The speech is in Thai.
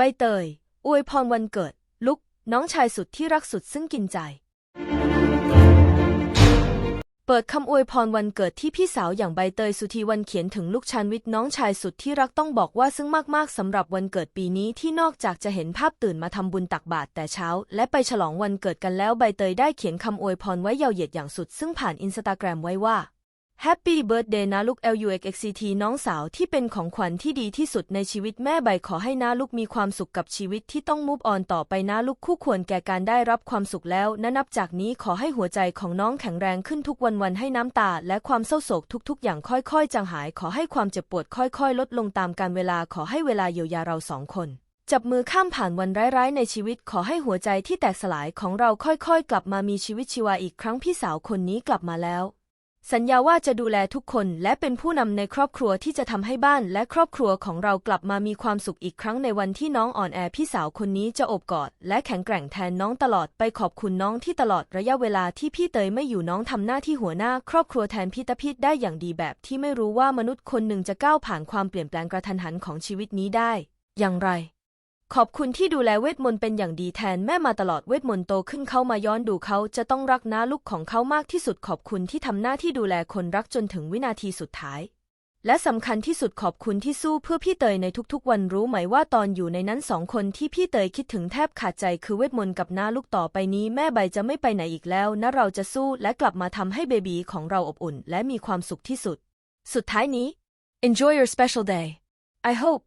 ใบเตย อวยพรวันเกิด ลุก น้องชายสุดที่รักสุดซึ่งกินใจ เปิดคำอวยพรวันเกิดที่พี่สาวอย่างใบเตยสุธีวันเขียนถึงลูกชานวิทย์น้องชายสุดที่รักต้องบอกว่าซึ่งมาก ๆสำหรับวันเกิดปีนี้ที่นอกจากจะเห็นภาพตื่นมาทำบุญตักบาตรแต่เช้า และไปฉลองวันเกิดกันแล้วใบเตยได้เขียนคำอวยพรไว้ยาวเหยียดอย่างสุด ซึ่งผ่านอินสตาแกรมไว้ว่า Happy Birthday นะลูก LUXXCT น้องสาวที่เป็นของขวัญที่ดีที่สุดในชีวิตแม่ใบขอให้นาลูกมีความสุขกับชีวิตที่ต้องมูฟออนต่อไปนะลูกคู่ควรแก่การได้รับความสุขแล้วนะนับจากนี้ขอให้หัวใจของน้องแข็งแรงขึ้นทุกวันวันให้น้ำตา และความเศร้าโศกทุกๆ อย่างค่อยๆ จางหาย ขอให้ความเจ็บปวดค่อยๆ ลดลงตามกาลเวลาขอให้เวลาเยียวยาเราสองคนจับมือข้ามผ่านวันร้ายๆ ในชีวิตขอให้หัวใจที่แตกสลายของเราค่อยๆ กลับมามีชีวิตชีวาอีกครั้งพี่สาวคนนี้กลับมาแล้ว สัญญาว่าจะดูแลทุกคนและเป็นผู้นำในครอบครัวที่จะทำให้บ้านและครอบครัวของเรากลับมามีความสุขอีกครั้งในวันที่น้องอ่อนแอพี่สาวคนนี้จะอบกอด และแข็งแกร่งแทนน้องตลอดไปขอบคุณน้องที่ตลอดระยะเวลาที่พี่เตยไม่อยู่น้องทำหน้าที่หัวหน้า ครอบครัวแทนพี่ตะพิษได้อย่างดีแบบที่ไม่รู้ว่ามนุษย์คนหนึ่งจะก้าวผ่านความเปลี่ยนแปลงกระทันหันของชีวิตนี้ได้ อย่างไร ขอบคุณที่ดูแลเวทมนต์เป็นอย่างดีแทนแม่มาตลอดเวทมนต์โตขึ้นเขามาย้อนดูเขาจะต้องรักน้าลูกของเขามากที่สุดขอบคุณที่ทำหน้าที่ดูแลคนรักจนถึงวินาทีสุดท้าย และสำคัญที่สุดขอบคุณที่สู้เพื่อพี่เตยในทุกๆ วันรู้ไหมว่าตอนอยู่ในนั้นสองคนที่พี่เตยคิดถึงแทบขาดใจคือเวทมนต์กับน้าลูกต่อไปนี้แม่ใบจะไม่ไปไหนอีกแล้วนะเราจะสู้และกลับมาทำให้เบบีของเราอบอุ่น และมีความสุขที่สุด สุดท้ายนี้ enjoy your special day I hope